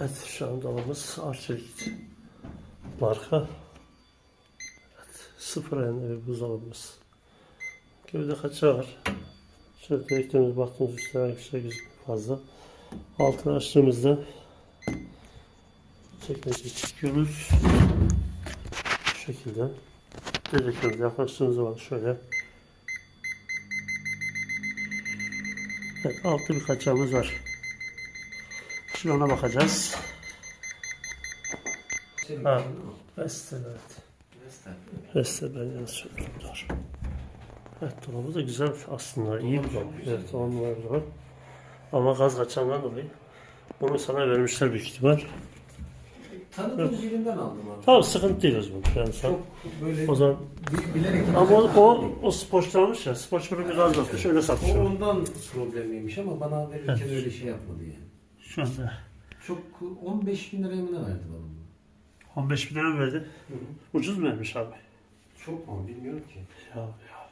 Evet şu an dolabımız Arçelik marka. Evet, sıfır ayında bir buzdolabımız. Gövde kaçağı var. Şöyle direktörümüz baktığımız üstüne bir şey gözükmüyor fazla. Altını açtığımızda çekmece çıkıyoruz. Bu şekilde. Direktörümüze yaklaştığımız zaman şöyle. Evet, altta bir kaçağımız var. Şimdi ona bakacağız. Ha, Vestel evet. Vestel ben yanlış söyledim doğru. Evet dolabı da güzel aslında iyi bir dolap. Evet on numara bir dolap. Ama gaz kaçağından dolayı bunu sana vermişler büyük ihtimal. Tanıdığım birinden aldım abi. Tamam sıkıntı değil o zaman. Yani sen, Çok böyle o zaman bi- bilerek ama o, o, o sporçlanmış ya. Sporçları bir gaz atmış öyle satmış. o. ondan problemiymiş ama bana verirken öyle şey yapmadı yani. Şu anda Çok 15 bin liraya mı ne verdi bana bunu? 15 bin lira mı verdi. Ucuz mu vermiş abi? Çok mu bilmiyorum ki. Ya, ya